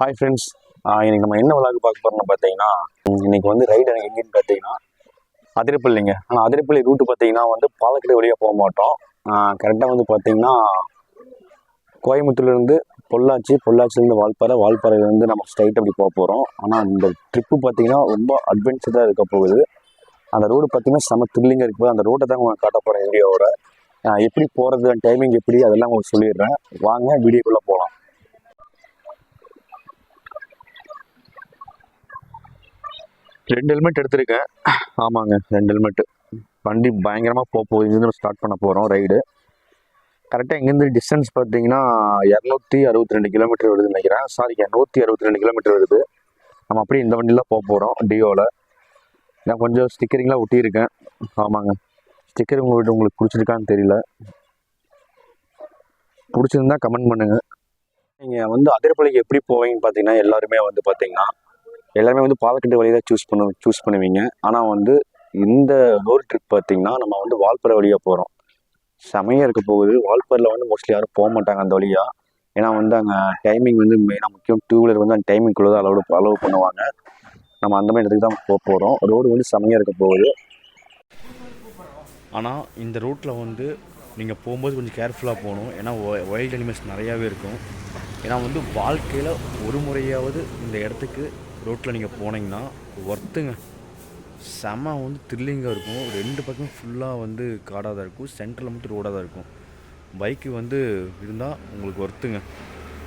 Hi friends இன்னைக்கு நம்ம என்ன விளாக் பார்க்க போகிறோம்னு பார்த்தீங்கன்னா இன்றைக்கி இன்னைக்கு வந்து ரைடு எங்கேன்னு பார்த்தீங்கன்னா அதிரப்பள்ளிங்க. ஆனால் அதிரப்பள்ளி ரூட்டு பார்த்தீங்கன்னா வந்து பாலக்கடை வழியாக போக மாட்டோம். கரெக்டாக வந்து பார்த்தீங்கன்னா கோயம்புத்தூர்லேருந்து பொள்ளாச்சி பொள்ளாச்சிலேருந்து வால்பாறை வால்பாறையிலேருந்து நம்ம ஸ்ட்ரைட் அப்படி போக போகிறோம் ஆனால் இந்த ட்ரிப்பு பார்த்தீங்கன்னா ரொம்ப அட்வென்ச்சராக இருக்க போகுது. அந்த ரோடு பார்த்தீங்கன்னா செம த்ரில்லிங்காக இருக்கு. அந்த ரோட்டை தான் உங்களுக்கு காட்ட போகிறேன் வீடியோவோட எப்படி போகிறது டைமிங் எப்படி அதெல்லாம் உங்களுக்கு சொல்லிடுறேன். வாங்க வீடியோக்குள்ளே போகலாம் ரெண்டு ஹெல்மெட் எடுத்திருக்கேன். ஆமாங்க ரெண்டு ஹெல்மெட்டு வண்டி பயங்கரமாக போக போகுது இங்கேருந்து ஸ்டார்ட் பண்ண போகிறோம் ரைடு கரெக்டாக இங்கேருந்து டிஸ்டன்ஸ் பார்த்தீங்கன்னா இரநூத்தி அறுபத்தி ரெண்டு கிலோமீட்டர் வருதுன்னு நினைக்கிறேன். சாரி நூற்றி அறுபத்தி ரெண்டு கிலோமீட்டர் வருது. நம்ம அப்படியே இந்த வண்டியில் போக போகிறோம் டியோவில் நான் கொஞ்சம் ஸ்டிக்கரிங்லாம் ஒட்டியிருக்கேன். ஆமாங்க. ஸ்டிக்கர் உங்கள்கிட்ட உங்களுக்கு பிடிச்சிருக்கான்னு தெரியல. பிடிச்சிருந்தா கமெண்ட் பண்ணுங்கள் நீங்கள் வந்து அதிரப்பள்ளிக்கு எப்படி போவீங்கன்னு பார்த்தீங்கன்னா எல்லாருமே வந்து பார்த்தீங்கன்னா எல்லாமே வந்து பாலக்கட்டு வழியாக சூஸ் பண்ணு சூஸ் பண்ணுவீங்க. ஆனால் வந்து இந்த ரோடு ட்ரிப் பார்த்தீங்கன்னா நம்ம வந்து வால்பாறை வழியாக போகிறோம் செமையாக இருக்க போகுது. வால்பரில் வந்து மோஸ்ட்லி யாரும் போக மாட்டாங்க அந்த வழியாக ஏன்னா வந்து அங்கே டைமிங் வந்து மெயினாக முக்கியம். டூ வீலர் வந்து அந்த டைமிங்குள்ளே தான் அலோடு அலோவ் பண்ணுவாங்க. நம்ம அந்த மாதிரி இடத்துக்கு தான் போக போகிறோம் ரோடு வந்து செமையாக இருக்க போகுது. ஆனால் இந்த ரூட்டில் வந்து நீங்கள் போகும்போது கொஞ்சம் கேர்ஃபுல்லாக போகணும். ஏன்னா வைல்ட் அனிமல்ஸ் நிறையாவே இருக்கும். ஏன்னா வந்து வாழ்க்கையில் ஒரு முறையாவது இந்த இடத்துக்கு ரோட்டில் நீங்கள் போனீங்கன்னா ஒர்த்துங்க. செம வந்து த்ரில்லிங்காக இருக்கும். ரெண்டு பக்கமும் ஃபுல்லாக வந்து காடாக தான் இருக்கும். சென்டரில் மட்டும் ரோடாக தான் இருக்கும். பைக்கு வந்து இருந்தால் உங்களுக்கு ஒர்த்துங்க.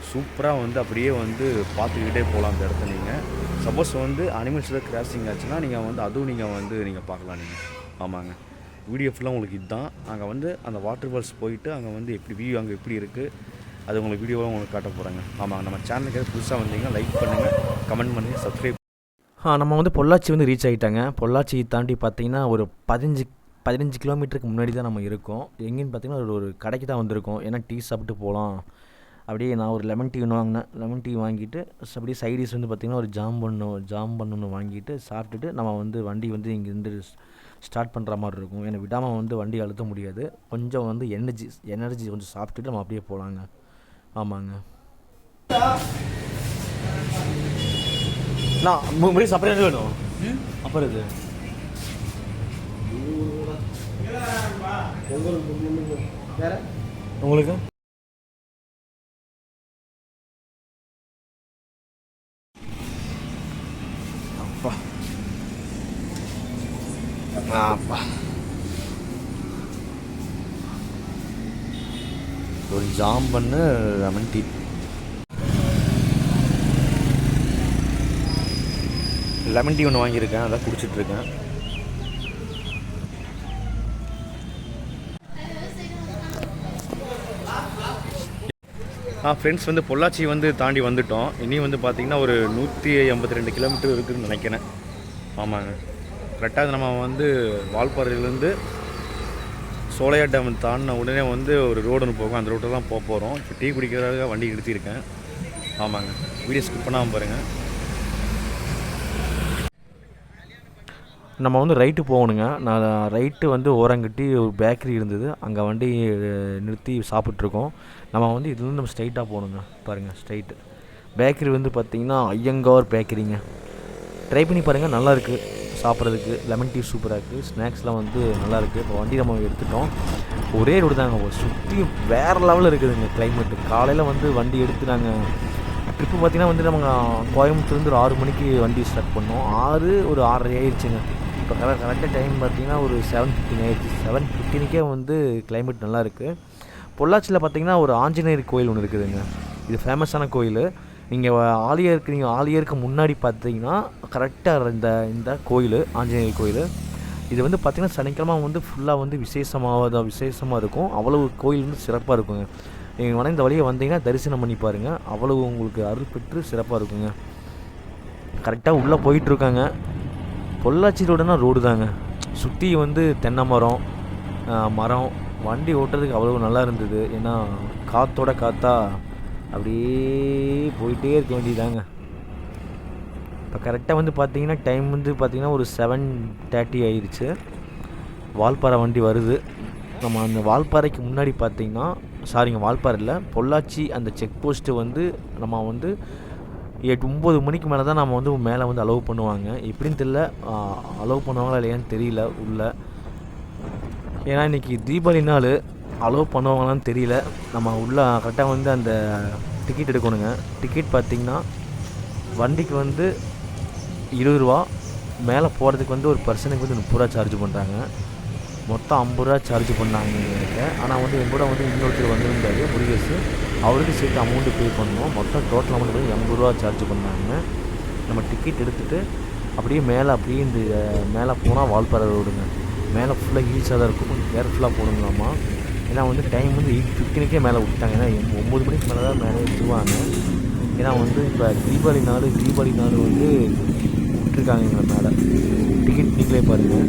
சூப்பராக வந்து அப்படியே வந்து பார்த்துக்கிட்டே போகலாம் அந்த இடத்த நீங்கள் சப்போஸ் வந்து அனிமல்ஸ் ஏதாவது கிராசிங் ஆச்சுன்னா நீங்கள் வந்து அதுவும் நீங்கள் வந்து நீங்கள் பார்க்கலாம் நீங்கள் ஆமாங்க. வீடியோ ஃபுல்லாக உங்களுக்கு இதுதான். அங்கே வந்து அந்த வாட்டர் ஃபால்ஸ் போயிட்டு அங்கே வந்து எப்படி வியூ அங்கே எப்படி இருக்குது அது உங்களுக்கு வீடியோவாக உங்களுக்கு காட்ட போகிறாங்க ஆமாங்க. நம்ம சேனலுக்கு ஏதாவது புதுசாக வந்தீங்கன்னா லைக் பண்ணுங்கள் கமெண்ட் பண்ணுங்கள் சப்ஸ்கிரைப் ஆ நம்ம வந்து பொள்ளாச்சி வந்து ரீச் ஆகிட்டாங்க பொள்ளாச்சி தாண்டி பார்த்தீங்கன்னா ஒரு பதினஞ்சு பதினஞ்சு கிலோமீட்டருக்கு முன்னாடி தான் நம்ம இருக்கோம். எங்கேன்னு பார்த்தீங்கன்னா ஒரு ஒரு கடைக்கு தான் வந்திருக்கோம். ஏன்னா டீ சாப்பிட்டு போகலாம். அப்படியே நான் ஒரு லெமன் டீ ஒன்று வாங்கினேன். லெமன் டீ வாங்கிட்டு அப்படியே சைடிஸ் வந்து பார்த்திங்கன்னா ஒரு ஜாம் பண்ணு ஜாம் பண்ணுன்னு வாங்கிட்டு சாப்பிட்டுட்டு நம்ம வந்து வண்டி வந்து இங்கேருந்து ஸ்டார்ட் பண்ணுற மாதிரி இருக்கும். ஏன்னா விடாமல் வந்து வண்டி அழுத்த முடியாது. கொஞ்சம் வந்து எனர்ஜி எனர்ஜி கொஞ்சம் சாப்பிட்டுட்டு நம்ம அப்படியே போகலாங்க ஆமாங்க. நான் அப்புறம் எது வேணும். அப்புறம் இது. உங்களுக்கு? அப்பா. அப்பா. ஒரு ஜாம் பண்ணு லெமன் டீ. லெமன் டீ ஒன்று வாங்கியிருக்கேன் அதான் குடிச்சிட்ருக்கேன். ஆ ஃப்ரெண்ட்ஸ் வந்து பொள்ளாச்சி வந்து தாண்டி வந்துட்டோம். இனி வந்து பார்த்திங்கன்னா ஒரு நூற்றி ஐம்பத்தி ரெண்டு கிலோமீட்டர் இருக்குதுன்னு நினைக்கிறேன். ஆமாங்க. கரெக்டாக நம்ம வந்து வால்பாறையிலேருந்து சோலையா டேம் தாண்டின உடனே வந்து ஒரு ரோடு ஒன்று போகும். அந்த ரோட்டில் தான் போக போகிறோம் இப்போ டீ குடிக்கிறதுக்காக வண்டி நிறுத்தியிருக்கேன். ஆமாங்க. வீடியோ ஸ்கிப் பண்ணாமல் பாருங்கள் நம்ம வந்து ரைட்டு போகணுங்க. நான் ரைட்டு வந்து ஓரங்கட்டி ஒரு பேக்கரி இருந்தது. அங்கே வண்டி நிறுத்தி சாப்பிட்ருக்கோம் நம்ம வந்து இதுலேருந்து நம்ம ஸ்ட்ரைட்டாக போகணுங்க. பாருங்கள் ஸ்ட்ரைட்டு பேக்கரி வந்து பார்த்திங்கன்னா ஐயங்கார் பேக்கரிங்க ட்ரை பண்ணி பாருங்கள் நல்லாயிருக்கு சாப்பிட்றதுக்கு லெமன் டீ சூப்பராக இருக்குது ஸ்நாக்ஸ்லாம் வந்து நல்லாயிருக்கு இப்போ வண்டி நம்ம எடுத்துட்டோம். ஒரே ரோடு தாங்க. சுற்றி வேறு லெவலில் இருக்குதுங்க கிளைமேட்டு காலையில் வந்து வண்டி எடுத்து நாங்கள் ட்ரிப்பு பார்த்திங்கன்னா வந்து நம்ம கோயம்புத்தூர்லேருந்து ஒரு ஆறு மணிக்கு வண்டி ஸ்டார்ட் பண்ணோம். ஆறு ஒரு ஆறரை ஆயிடுச்சுங்க இப்போ கரெக்ட் கரெக்டாக டைம் பார்த்தீங்கன்னா ஒரு செவன் ஃபிஃப்டின் ஆயிடுச்சு. செவன் ஃபிஃப்டினுக்கே வந்து கிளைமேட் நல்லாயிருக்கு. பொள்ளாச்சியில் பார்த்தீங்கன்னா ஒரு ஆஞ்சநேயர் கோயில் ஒன்று இருக்குதுங்க. இது ஃபேமஸான கோயில். நீங்கள் ஆலியருக்கு நீங்கள் ஆலியருக்கு முன்னாடி பார்த்தீங்கன்னா கரெக்டாக இந்த இந்த கோயில் ஆஞ்சநேயர் கோயில். இது வந்து பார்த்திங்கன்னா சனிக்கிழமை வந்து ஃபுல்லாக வந்து விசேஷமாக தான் விசேஷமாக இருக்கும். அவ்வளவு கோயில் வந்து சிறப்பாக இருக்குங்க. நீங்கள் வேணால் இந்த வழியை வந்தீங்கன்னா தரிசனம் பண்ணி பாருங்கள் அவ்வளவு உங்களுக்கு அருள் பெற்று சிறப்பாக இருக்குங்க. கரெக்டாக உள்ளே போயிட்டுருக்காங்க பொள்ளாச்சி ரோடுனா ரோடு தாங்க. சுற்றி வந்து தென்னை மரம் மரம். வண்டி ஓட்டுறதுக்கு அவ்வளோ நல்லா இருந்தது. ஏன்னா காற்றோட காற்றா அப்படியே போயிட்டே இருக்க வேண்டியதாங்க இப்போ கரெக்டாக வந்து பார்த்தீங்கன்னா டைம் வந்து பார்த்தீங்கன்னா ஒரு செவன் தேர்ட்டி ஆயிடுச்சு வால்பாறை வண்டி வருது. நம்ம அந்த வால்பாறைக்கு முன்னாடி பார்த்தீங்கன்னா சாரிங்க வால்பாறை இல்லை பொள்ளாச்சி அந்த செக் போஸ்ட்டு வந்து நம்ம வந்து எட்டு ஒம்பது மணிக்கு மேலே தான் நம்ம வந்து மேலே வந்து அலோவ் பண்ணுவாங்க. எப்படின்னு தெரியல. அலோவ் பண்ணுவாங்களா இல்லையான்னு தெரியல உள்ள. ஏன்னா இன்றைக்கி தீபாவளி நாள் அலோவ் பண்ணுவாங்களான்னு தெரியல. நம்ம உள்ள கரெக்டாக வந்து அந்த டிக்கெட் எடுக்கணுங்க. டிக்கெட் பார்த்திங்கன்னா வண்டிக்கு வந்து இருபது ரூபா மேலே போகிறதுக்கு வந்து ஒரு பர்சனுக்கு வந்து முப்பது ரூபா சார்ஜ் பண்ணுறாங்க மொத்தம் ஐம்பது ரூபா சார்ஜ் பண்ணாங்க ஆனால் வந்து என் கூட வந்து இன்னொருத்தர் வந்திருந்தாரு முருகேஷ் அவருக்கு சேர்த்து அமௌண்ட்டு பே பண்ணோம் மொத்தம் டோட்டல் அமௌண்ட் வந்து எண்பது ரூபா சார்ஜ் பண்ணாங்க. நம்ம டிக்கெட் எடுத்துகிட்டு அப்படியே மேலே அப்படியே இந்த மேலே போனால் வால்பாறை ரோடுங்க. மேலே ஃபுல்லாக ஹீல்ஸாக தான் இருக்கும். கொஞ்சம் கேர்ஃபுல்லாக போகணுங்களாம்மா ஏன்னா வந்து டைம் வந்து எயிட் ஃபிஃப்டினுக்கே மேலே விட்டாங்க ஏன்னா ஒம்பது மணிக்கு மேலே தான் மேலே விடுவாங்க. ஏன்னா வந்து இப்போ தீபாவளி நாள் தீபாவளி நாள் வந்து விட்டுருக்காங்க எங்களை மேலே. டிக்கெட் நீங்களே பாருங்கள்